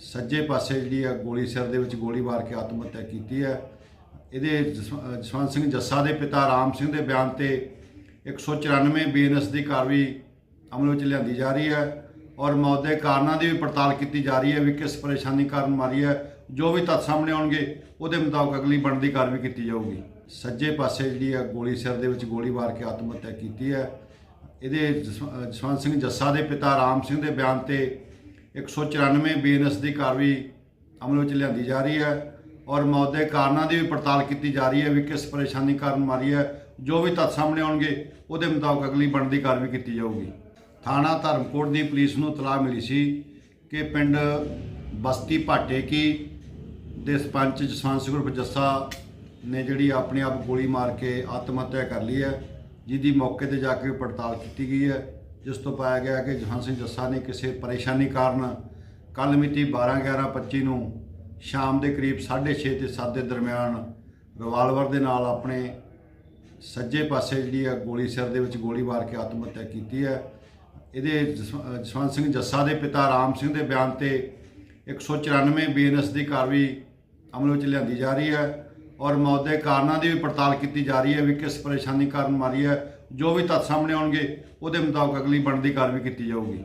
ਸੱਜੇ ਪਾਸੇ ਜਿਹੜੀ ਆ ਗੋਲੀ ਸਿਰ ਦੇ ਵਿੱਚ ਗੋਲੀ ਮਾਰ ਕੇ ਆਤਮ ਹੱਤਿਆ ਕੀਤੀ ਹੈ। ਇਹਦੇ ਜਸਵ- ਜਸਵੰਤ ਸਿੰਘ ਜੱਸਾ ਦੇ ਪਿਤਾ ਰਾਮ ਸਿੰਘ ਦੇ ਬਿਆਨ ਤੇ 194 ਬੀਐਨਐਸ ਦੀ ਕਾਰਵਾਈ ਅਮਲ ਵਿੱਚ ਲਿਆਂਦੀ ਜਾ ਰਹੀ ਹੈ ਔਰ ਮੌਤ ਦੇ ਕਾਰਨਾਂ ਦੀ ਵੀ ਪੜਤਾਲ ਕੀਤੀ ਜਾ ਰਹੀ ਹੈ ਵੀ ਕਿਸ ਪਰੇਸ਼ਾਨੀ ਕਾਰਨ ਮਾਰੀ ਹੈ, ਜੋ ਵੀ ਤੱਥ ਸਾਹਮਣੇ ਆਉਣਗੇ, ਉਹਦੇ ਮੁਤਾਬਕ ਅਗਲੀ ਬਣਦੀ ਕਾਰਵਾਈ ਕੀਤੀ ਜਾਊਗੀ। ਸੱਜੇ ਪਾਸੇ ਜਿਹੜੀ ਆ ਗੋਲੀ ਸਿਰ ਦੇ ਵਿੱਚ ਗੋਲੀ ਮਾਰ ਕੇ ਆਤਮ ਹੱਤਿਆ ਕੀਤੀ ਹੈ। ਇਹਦੇ ਜਸਵ- ਜਸਵੰਤ ਸਿੰਘ ਜੱਸਾ ਦੇ ਪਿਤਾ ਰਾਮ ਸਿੰਘ ਦੇ ਬਿਆਨ ਤੇ 194 ਬੀਐਨਐਸ ਦੀ ਕਾਰਵਾਈ ਅਮਲ ਵਿੱਚ ਲਿਆਂਦੀ ਜਾ ਰਹੀ ਹੈ ਔਰ ਮੌਤ ਦੇ ਕਾਰਨਾਂ ਦੀ ਵੀ ਪੜਤਾਲ ਕੀਤੀ ਜਾ ਰਹੀ ਹੈ ਵੀ ਕਿਸ ਪਰੇਸ਼ਾਨੀ ਕਾਰਨ ਮਾਰੀ ਹੈ, ਜੋ ਵੀ ਤੱਥ ਸਾਹਮਣੇ ਆਉਣਗੇ, ਉਹਦੇ ਮੁਤਾਬਕ ਅਗਲੀ ਬਣਦੀ ਕਾਰਵਾਈ ਕੀਤੀ ਜਾਊਗੀ। ਥਾਣਾ ਧਰਮਕੋਟ ਦੀ ਪੁਲਿਸ ਨੂੰ ਤਲਾਹ ਮਿਲੀ ਸੀ ਕਿ ਪਿੰਡ ਬਸਤੀ ਭਾਟੇ ਕੀ ਦੇ ਸਰਪੰਚ ਜਸਵੰਤ ਸਿੰਘ ਉਰਫ ਜੱਸਾ ਨੇ ਜਿਹੜੀ ਆਪਣੇ ਆਪ ਗੋਲੀ ਮਾਰ ਕੇ ਆਤਮ ਹੱਤਿਆ ਕਰ ਲਈ ਹੈ, ਜਿਹਦੀ ਮੌਕੇ ਤੇ ਜਾ ਕੇ ਪੜਤਾਲ ਕੀਤੀ ਗਈ ਹੈ। ਜਿਸ ਤੋਂ ਪਾਇਆ ਗਿਆ ਕਿ ਜਸਵੰਤ ਸਿੰਘ ਜੱਸਾ ਨੇ ਕਿਸੇ ਪਰੇਸ਼ਾਨੀ ਕਾਰਨ ਕੱਲ ਮਿਤੀ 12/11/25 ਨੂੰ ਸ਼ਾਮ ਦੇ ਕਰੀਬ 6:30 ਤੇ 7 ਦੇ ਦਰਮਿਆਨ ਰਿਵਾਲਵਰ ਦੇ ਨਾਲ ਆਪਣੇ ਸੱਜੇ ਪਾਸੇ ਜਿਹੜੀ ਆ ਗੋਲੀ ਸਿਰ ਦੇ ਵਿੱਚ ਗੋਲੀ ਮਾਰ ਕੇ ਆਤਮ ਹੱਤਿਆ ਕੀਤੀ ਹੈ। ਇਹਦੇ ਜਸਵ- ਜਸਵੰਤ ਸਿੰਘ ਜੱਸਾ ਦੇ ਪਿਤਾ ਰਾਮ ਸਿੰਘ ਦੇ ਬਿਆਨ ਤੇ 194 ਬੀਐਨਐਸ ਦੀ ਕਾਰਵਾਈ ਅਮਲ ਵਿੱਚ ਲਿਆਂਦੀ ਜਾ ਰਹੀ ਹੈ। ਔਰ ਮੌਤ ਦੇ ਕਾਰਨਾਂ ਦੀ ਵੀ ਪੜਤਾਲ ਕੀਤੀ ਜਾ ਰਹੀ ਹੈ, ਵੀ ਕਿਸ ਪਰੇਸ਼ਾਨੀ ਕਾਰਨ ਮਾਰੀ ਹੈ, ਜੋ ਵੀ ਤੱਥ ਸਾਹਮਣੇ ਆਉਣਗੇ, ਉਹਦੇ ਮੁਤਾਬਕ ਅਗਲੀ ਬਣਦੀ ਕਾਰਵਾਈ ਕੀਤੀ ਜਾਊਗੀ।